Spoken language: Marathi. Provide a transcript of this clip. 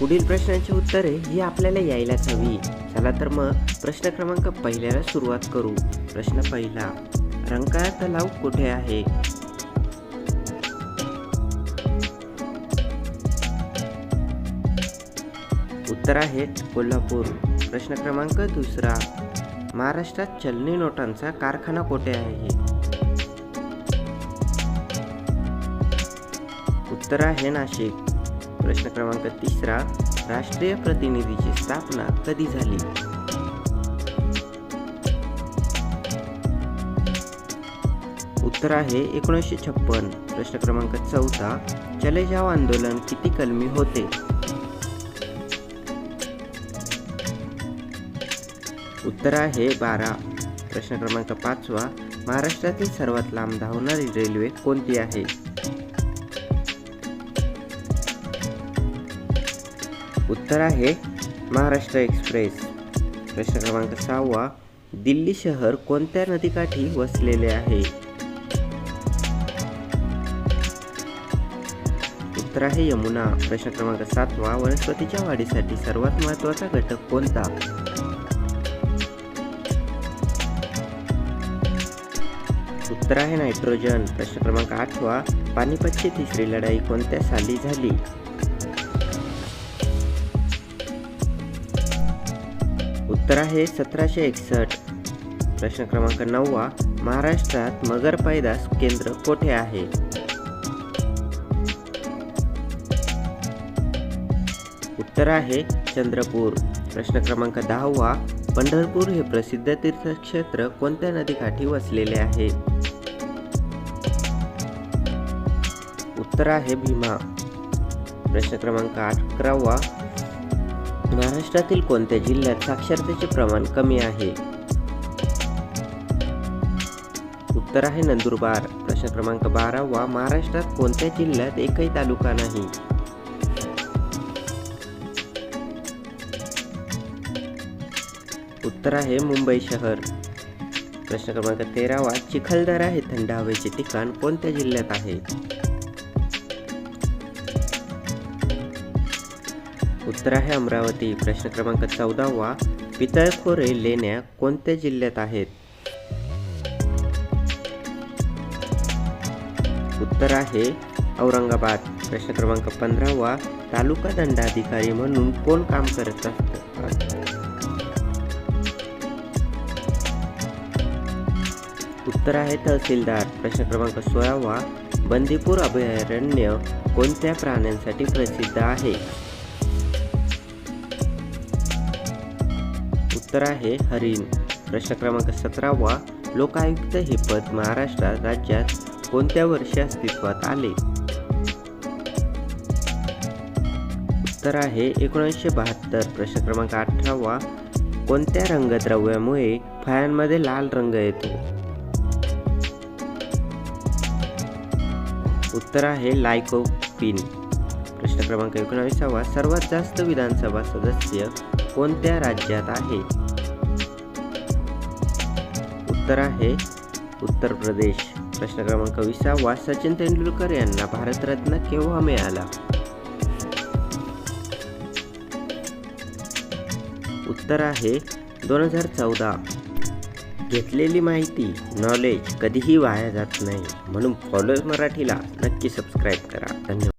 पुढील प्रश्नांची उत्तरे ही आपल्याला यायलाच हवी. चला तर मग प्रश्न क्रमांक पहिल्याला सुरुवात करू. प्रश्न पहिला रंकाळा तलाव कुठे आहे? उत्तर आहे कोल्हापूर. प्रश्न क्रमांक दुसरा महाराष्ट्रात चलनी नोटांचा कारखाना कोठे आहे? उत्तर आहे नाशिक. प्रश्न क्रमांक तिसरा राष्ट्रीय प्रतिनिधीची स्थापना कधी झाली? उत्तर आहे एकोणीसशे छप्पन. प्रश्न क्रमांक चौथा चले जाव आंदोलन किती कलमी होते? उत्तर आहे बारा. प्रश्न क्रमांक पाचवा महाराष्ट्रातील सर्वात लांब धावणारी रेल्वे कोणती आहे? उत्तर आहे महाराष्ट्र एक्सप्रेस. प्रश्न क्रमांक सहावा दिल्ली शहर कोणत्या नदीकाठी वसलेले आहे? उत्तर आहे यमुना. प्रश्न क्रमांक सातवा वनस्पतीच्या वाढीसाठी सर्वात महत्त्वाचा घटक कोणता? उत्तर आहे नायट्रोजन. प्रश्न क्रमांक आठवा पानिपतची तिसरी लढाई कोणत्या साली झाली? उत्तर आहे सतराशे एकसष्ट. प्रश्न क्रमांक नववा महाराष्ट्रात मगर पैदास केंद्र कोठे आहे? उत्तर आहे चंद्रपूर. प्रश्न क्रमांक दहावा पंढरपूर हे प्रसिद्ध तीर्थक्षेत्र कोणत्या नदीकाठी वसलेले आहे? उत्तर आहे भीमा. प्रश्न क्रमांक अकरावा महाराष्ट्रातील कोणत्या जिल्ह्यात साक्षरतेचे प्रमाण कमी आहे? उत्तर आहे नंदुरबार. प्रश्न क्रमांक बारावा महाराष्ट्रात कोणत्या जिल्ह्यात एकही तालुका नाही? उत्तर आहे मुंबई शहर. प्रश्न क्रमांक तेरावा चिखलदरा हे थंड हवेचे ठिकाण कोणत्या जिल्ह्यात आहे? उत्तर आहे अमरावती. प्रश्न क्रमांक चौदावा पितळखोरे लेण्या कोणत्या जिल्ह्यात आहेत? उत्तर आहे औरंगाबाद. प्रश्न क्रमांक पंधरावा तालुका दंडाधिकारी म्हणून कोण काम करत असत? उत्तर आहे तहसीलदार. प्रश्न क्रमांक सोळावा बंदीपूर अभयारण्य कोणत्या प्राण्यांसाठी प्रसिद्ध आहे? उत्तर आहे हरिण. प्रश्न क्रमांक सतरावा लोकायुक्त हे पद महाराष्ट्र राज्यात कोणत्या वर्षी अस्तित्वात आले? उत्तर आहे एकोणीसशे बहात्तर. प्रश्न क्रमांक अठरावा कोणत्या रंगद्रव्यामुळे फळांमध्ये लाल रंग येतो? उत्तर आहे लायकोपिन प्रश्न क्रमांक एकोणावीसावा सर्वात जास्त विधानसभा सदस्य कोणत्या राज्यात आहे? उत्तर आहे उत्तर प्रदेश. प्रश्न क्रमांक विसावा सचिन तेंडुलकर यांना भारतरत्न केव्हा मिळाला? उत्तर आहे दोन हजार चौदा. घेतलेली माहिती नॉलेज कधीही वाया जात नाही. म्हणून फॉलोज मराठीला नक्की सबस्क्राईब करा. धन्यवाद.